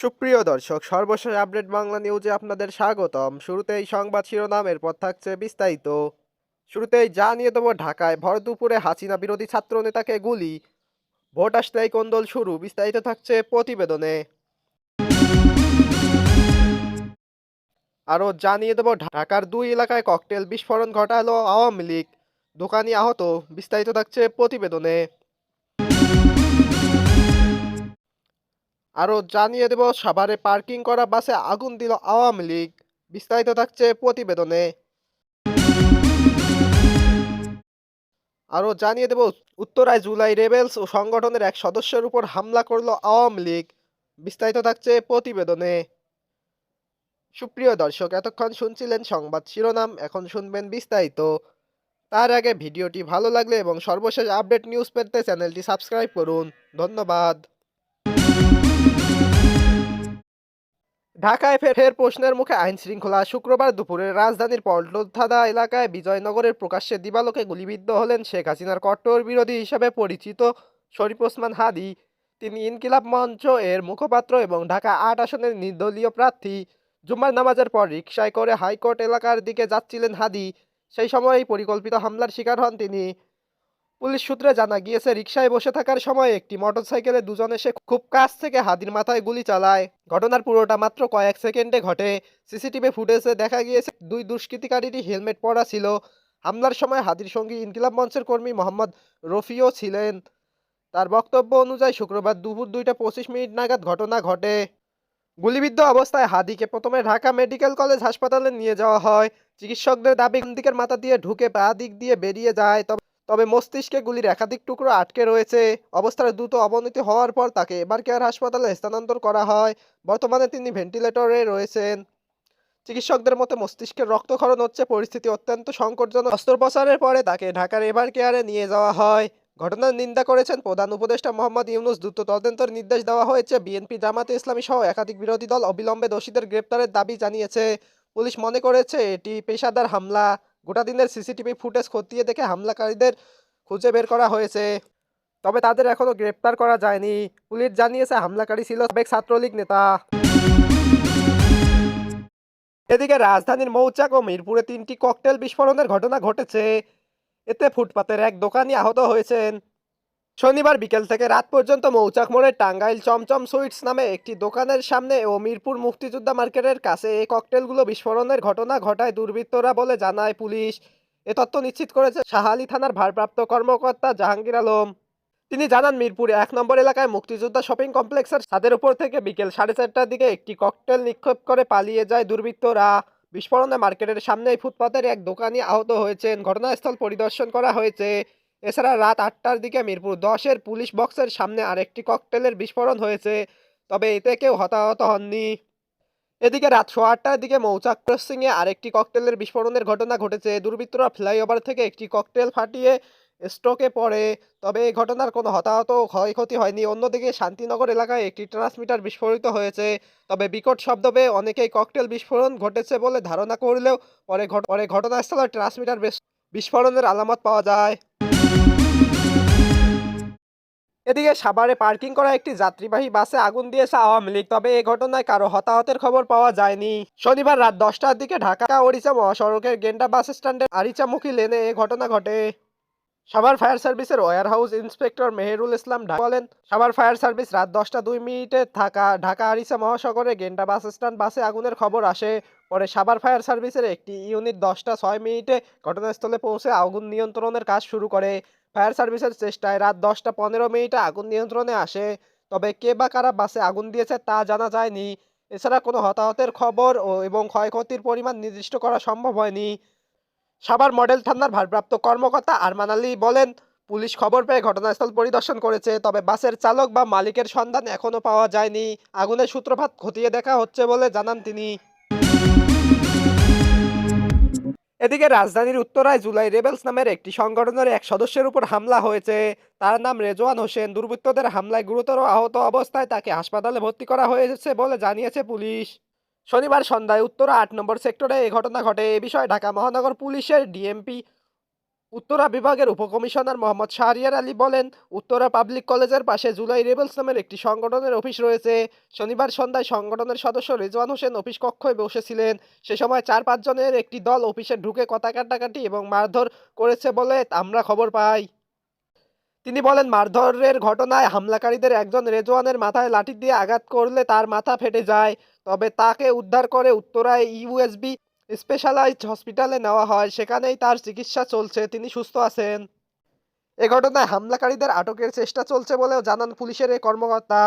সুপ্রিয় দর্শক, সর্বশেষ আপডেট বাংলা নিউজে আপনাদের স্বাগতম। শুরুতেই সংবাদ শিরোনামের পর থাকছে বিস্তারিত। শুরুতেই জানিয়ে দেবো ঢাকায় ভর দুপুরে হাসিনা বিরোধী ছাত্র নেতাকে গুলি। ভোট আসতেই কোন্দল শুরু, বিস্তারিত থাকছে প্রতিবেদনে। আরও জানিয়ে দেবো ঢাকার দুই এলাকায় ককটেল বিস্ফোরণ ঘটালো আওয়ামী লীগ। দোকানি আহত, বিস্তারিত থাকছে প্রতিবেদনে। আরও জানিয়ে দেব, সাভারে পার্কিং করা বাসে আগুন দিল আওয়ামী লীগ। বিস্তারিত থাকছে প্রতিবেদনে। আরও জানিয়ে দেব, উত্তরায় জুলাই রেবেলস ও সংগঠনের এক সদস্যের উপর হামলা করল আওয়ামী লীগ। বিস্তারিত থাকছে প্রতিবেদনে। সুপ্রিয় দর্শক, এতক্ষণ শুনছিলেন সংবাদ শিরোনাম, এখন শুনবেন বিস্তারিত। তার আগে ভিডিওটি ভালো লাগলে এবং সর্বশেষ আপডেট নিউজ পেতে চ্যানেলটি সাবস্ক্রাইব করুন। ধন্যবাদ। ঢাকায় ফের ফের প্রশ্নের মুখে আইন শৃঙ্খলা শুক্রবার দুপুরে রাজধানীর পল্টন থানা এলাকায় বিজয়নগরের প্রকাশ্যে দিবালোকে গুলিবিদ্ধ হলেন শেখ হাসিনার কট্টর বিরোধী হিসেবে পরিচিত শরীফ ওসমান হাদি। তিনি ইনকিলাব মঞ্চ এর মুখপাত্র এবং ঢাকা আট আসনের নির্দলীয় প্রার্থী। জুম্মার নামাজের পর রিকশায় করে হাইকোর্ট এলাকার দিকে যাচ্ছিলেন হাদি। সেই সময়ই পরিকল্পিত হামলার শিকার হন তিনি। পুলিশ সূত্রে জানা গিয়েছে, রিকশায় বসে থাকার সময় একটি মোটরসাইকেলে দুজন এসে খুব কাছ থেকে হাদির মাথায় গুলি চালায়। ঘটনার পুরোটা মাত্র কয়েক সেকেন্ডে ঘটে। সিসিটিভি ফুটেজে দেখা গিয়েছে, দুই দুষ্কৃতিকারীরই হেলমেট পরা ছিল। হামলার সময় হাদির সঙ্গী ইনকিলাব মঞ্চের কর্মী মোহাম্মদ রফিও ছিলেন। তার বক্তব্য অনুযায়ী, শুক্রবার দুপুর দুইটা পঁচিশ মিনিট নাগাদ ঘটনা ঘটে। গুলিবিদ্ধ অবস্থায় হাদিকে প্রথমে ঢাকা মেডিকেল কলেজ হাসপাতালে নিয়ে যাওয়া হয়। চিকিৎসকদের দাবি দিকের মাথা দিয়ে ঢুকে বা দিক দিয়ে বেরিয়ে যায়। তবে তবে মস্তিষ্কে গুলির একাধিক টুকরো আটকে রয়েছে। অবস্থার দ্রুত অবনতি হওয়ার পর তাকে এবার কেয়ার হাসপাতালে স্থানান্তর করা হয়। বর্তমানে তিনি ভেন্টিলেটরে রয়েছেন। চিকিৎসকদের মতে, মস্তিষ্কের রক্তক্ষরণ হচ্ছে পরিস্থিতি অত্যন্ত সংকটজনক। অস্ত্রোপচারের পরে তাকে ঢাকার এবার কেয়ারে নিয়ে যাওয়া হয়। ঘটনার নিন্দা করেছেন প্রধান উপদেষ্টা মোহাম্মদ ইউনুস। দ্রুত তদন্তের নির্দেশ দেওয়া হয়েছে। বিএনপি, জামাতে ইসলামী সহ একাধিক বিরোধী দল অবিলম্বে দোষীদের গ্রেপ্তারের দাবি জানিয়েছে। পুলিশ মনে করেছে, এটি পেশাদার হামলা। গোটা দিনের সিসিটিভি ফুটেজ খতিয়ে দেখে হামলাকারীদের খুঁজে বের করা হয়েছে। তবে তাদের এখনও গ্রেপ্তার করা যায়নি। পুলিশ জানিয়েছে, হামলাকারী ছিল সাবেক ছাত্রলীগ নেতা। এদিকে রাজধানীর মৌচাক ও মিরপুরে তিনটি ককটেল বিস্ফোরণের ঘটনা ঘটেছে। এতে ফুটপাতের এক দোকানি আহত হয়েছেন। শনিবার বিকেল থেকে রাত পর্যন্ত মৌচাক মোড়ের টাঙ্গাইল চমচম সুইটস নামে একটি দোকানের সামনে ও মিরপুর মুক্তিযোদ্ধা মার্কেটের কাছে এই ককটেলগুলো বিস্ফোরণের ঘটনা ঘটায় দুর্বৃত্তরা বলে জানায় পুলিশ। এ তথ্য নিশ্চিত করেছে শাহালি থানার ভারপ্রাপ্ত কর্মকর্তা জাহাঙ্গীর আলম। তিনি জানান, মিরপুর এক নম্বর এলাকায় মুক্তিযোদ্ধা শপিং কমপ্লেক্সের ছাদের উপর থেকে বিকেল সাড়ে চারটার দিকে একটি ককটেল নিক্ষেপ করে পালিয়ে যায় দুর্বৃত্তরা। বিস্ফোরণে মার্কেটের সামনেই ফুটপাতের এক দোকানি আহত হয়েছেন। ঘটনাস্থল পরিদর্শন করা হয়েছে। এছাড়া রাত আটটার দিকে মিরপুর দশের পুলিশ বক্সের সামনে আরেকটি ককটেলের বিস্ফোরণ হয়েছে, তবে এতে কেউ হতাহত হননি। এদিকে রাত সোয়া আটটার দিকে মৌচাক ক্রসিংয়ে আরেকটি ককটেলের বিস্ফোরণের ঘটনা ঘটেছে। দুর্বৃত্তরা ফ্লাইওভার থেকে একটি ককটেল ফাটিয়ে স্ট্রোকে পড়ে, তবে এই ঘটনার কোনো হতাহত ক্ষয়ক্ষতি হয়নি। অন্যদিকে শান্তিনগর এলাকায় একটি ট্রান্সমিটার বিস্ফোরিত হয়েছে, তবে বিকট শব্দ পেয়ে অনেকেই ককটেল বিস্ফোরণ ঘটেছে বলে ধারণা করলেও পরে পরে ঘটনাস্থলে ট্রান্সমিটার বিস- বিস্ফোরণের আলামত পাওয়া যায়। এদিকে সাভারে পার্কিং করা একটি যাত্রীবাহী বাসে আগুন দিয়েছে আওয়ামী লীগ, তবে এই ঘটনায় কারও হতাহতের খবর পাওয়া যায়নি। শনিবার রাত দশটার দিকে ঢাকা ওড়িশা মহাসড়কের গেন্ডা বাস স্ট্যান্ডের আরিচামুখী লেনে এই ঘটনা ঘটে। সাভার ফায়ার সার্ভিসের warehouse inspector Meherul Islam বলেন, সাভার ফায়ার সার্ভিস রাত দশটা দুই মিনিটে থাকা ঢাকা আরিচা মহাসাগরে গেন্ডা বাস স্ট্যান্ড বাসে আগুনের খবর আসে। পরে সাভার ফায়ার সার্ভিসের একটি ইউনিট দশটা ছয় মিনিটে ঘটনাস্থলে পৌঁছে আগুন নিয়ন্ত্রণের কাজ শুরু করে। ফায়ার সার্ভিসের চেষ্টায় রাত দশটা পনেরো মিনিটে আগুন নিয়ন্ত্রণে আসে, তবে কে বা কারা বাসে আগুন দিয়েছে তা জানা যায়নি। এছাড়া কোনো হতাহতের খবর ও এবং ক্ষয়ক্ষতির পরিমাণ নির্দিষ্ট করা সম্ভব হয়নি। সাভার মডেল থানার ভারপ্রাপ্ত কর্মকর্তা আরমান আলী বলেন, পুলিশ খবর পেয়ে ঘটনাস্থল পরিদর্শন করেছে, তবে বাসের চালক বা মালিকের সন্ধান এখনও পাওয়া যায়নি। আগুনের সূত্রপাত খতিয়ে দেখা হচ্ছে বলে জানান তিনি। এদিকে রাজধানীর উত্তরায় জুলাই রেবেলস নামের একটি সংগঠনের এক সদস্যের উপর হামলা হয়েছে। তার নাম রেজওয়ান হোসেন। দুর্বৃত্তদের হামলায় গুরুতর আহত অবস্থায় তাকে হাসপাতালে ভর্তি করা হয়েছে বলে জানিয়েছে পুলিশ। শনিবার সন্ধ্যায় উত্তরা আট নম্বর সেক্টরে এই ঘটনা ঘটে। এ বিষয়ে ঢাকা মহানগর পুলিশের ডিএমপি উত্তরা বিভাগের উপকমিশনার মোহাম্মদ শাহরিয়ার আলী বলেন, উত্তরা পাবলিক কলেজের পাশে জুলাই রেবেলস নামের একটি সংগঠনের অফিস রয়েছে। শনিবার সন্ধ্যায় সংগঠনের সদস্য রেজওয়ান হোসেন অফিস কক্ষে বসেছিলেন। সে সময় চার পাঁচজনের একটি দল অফিসে ঢুকে কথা কাটাকাটি এবং মারধর করেছে বলে আমরা খবর পাই। তিনি বলেন, মারধরের ঘটনায় হামলাকারীদের একজন রেজওয়ানের মাথায় লাঠি দিয়ে আঘাত করলে তার মাথা ফেটে যায়। তবে তাকে উদ্ধার করে উত্তরায় ইউএসবি স্পেশালাইজড হসপিটালে নেওয়া হয়, সেখানেই তার চিকিৎসা চলছে, তিনি সুস্থ আছেন। এ ঘটনায় হামলাকারীদের আটকের চেষ্টা চলছে বলেও জানান পুলিশের এই কর্মকর্তা।